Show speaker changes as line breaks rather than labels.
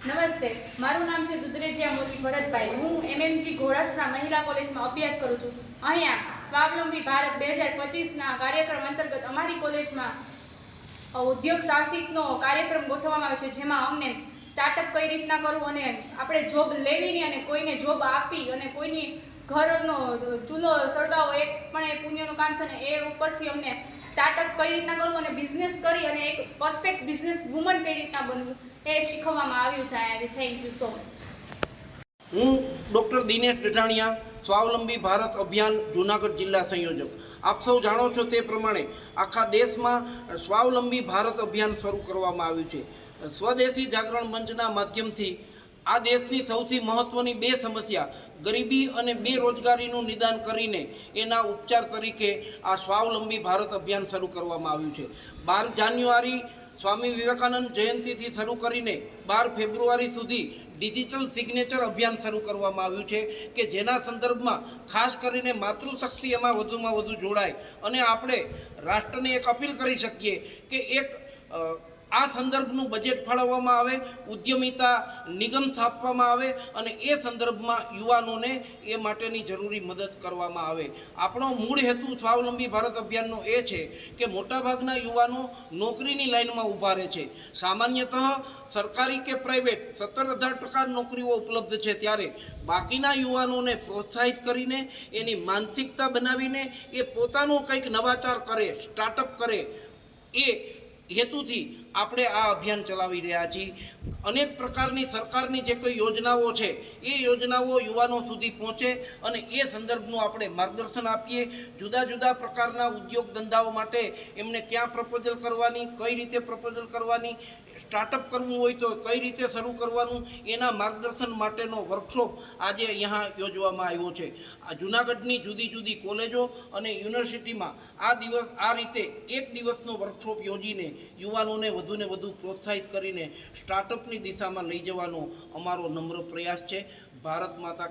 નમસ્તે. મારું નામ છે દુધરેજિયા મોદી ભરતભાઈ. હું એમએમજી ઘોડાસરા મહિલા કોલેજમાં અભ્યાસ કરું છું. અહીંયા સ્વાવલંબી ભારત બે હજાર પચીસના કાર્યક્રમ અંતર્ગત અમારી કોલેજમાં ઉદ્યોગ સાહસિકનો કાર્યક્રમ ગોઠવવામાં આવ્યો છે, જેમાં અમને સ્ટાર્ટઅપ કઈ રીતના કરવું અને આપણે જોબ લેવીની અને કોઈને જોબ આપી અને કોઈની ઘરનો ચૂલો સળગાવો એ પણ એ પુણ્યનું કામ છે ને એ ઉપરથી અમને સ્ટાર્ટઅપ કઈ રીતના કરવું અને બિઝનેસ કરી અને એક પરફેક્ટ બિઝનેસ વુમન કઈ રીતના બનવું એ શીખવવામાં આવ્યું છે અહીંયા થેન્ક યુ સો મચ
હું ડૉક્ટર દિનેશ ડઢાણિયા સ્વાવલંબી ભારત અભિયાન જૂનાગઢ જિલ્લા સંયોજક. આપ સૌ જાણો છો તે પ્રમાણે આખા દેશમાં સ્વાવલંબી ભારત અભિયાન શરૂ કરવામાં આવ્યું છે. સ્વદેશી જાગરણ મંચના માધ્યમથી આ દેશની સૌથી મહત્ત્વની બે સમસ્યા, ગરીબી અને બેરોજગારીનું નિદાન કરીને એના ઉપચાર તરીકે આ સ્વાવલંબી ભારત અભિયાન શરૂ કરવામાં આવ્યું છે. બાર જાન્યુઆરી સ્વામી વિવેકાનંદ જયંતિથી શરૂ કરીને બાર ફેબ્રુઆરી સુધી ડિજિટલ સિગ્નેચર અભિયાન શરૂ કરવામાં આવ્યું છે કે જેના સંદર્ભમાં ખાસ કરીને માતૃશક્તિ એમાં વધુમાં વધુ જોડાય અને આપણે રાષ્ટ્રને એક અપીલ કરી શકીએ કે એક આ સંદર્ભનું બજેટ ફાળવવામાં આવે, ઉદ્યમિતા નિગમ સ્થાપવામાં આવે અને એ સંદર્ભમાં યુવાનોને એ માટેની જરૂરી મદદ કરવામાં આવે. આપણો મૂળ હેતુ સ્વાવલંબી ભારત અભિયાનનો એ છે કે મોટાભાગના યુવાનો નોકરીની લાઇનમાં ઊભા રહે છે. સામાન્યતઃ સરકારી કે પ્રાઇવેટ સત્તર હજાર ટકા નોકરીઓ ઉપલબ્ધ છે ત્યારે બાકીના યુવાનોને પ્રોત્સાહિત કરીને, એની માનસિકતા બનાવીને, એ પોતાનું કંઈક નવાચાર કરે સ્ટાર્ટઅપ કરે, એ હેતુથી આપણે આ અભિયાન ચલાવી રહ્યા છીએ. અનેક પ્રકારની સરકારની જે કોઈ યોજનાઓ છે, એ યોજનાઓ યુવાનો સુધી પહોંચે અને એ સંદર્ભનું આપણે માર્ગદર્શન આપીએ. જુદા જુદા પ્રકારના ઉદ્યોગ ધંધાઓ માટે એમને ક્યાં પ્રપોઝલ કરવાની, કઈ રીતે પ્રપોઝલ કરવાની સ્ટાર્ટઅપ કરવું હોય તો કઈ રીતે શરૂ કરવાનું, એના માર્ગદર્શન માટેનો વર્કશોપ આજે અહીંયા યોજવામાં આવ્યો છે. આ જૂનાગઢની જુદી જુદી કોલેજો અને યુનિવર્સિટીમાં આ દિવસ, આ રીતે એક દિવસનો વર્કશોપ યોજીને યુવાનોને વધુને વધુ પ્રોત્સાહિત કરીને સ્ટાર્ટઅપની દિશામાં લઈ જવાનો અમારો નમ્ર પ્રયાસ છે. ભારત માતા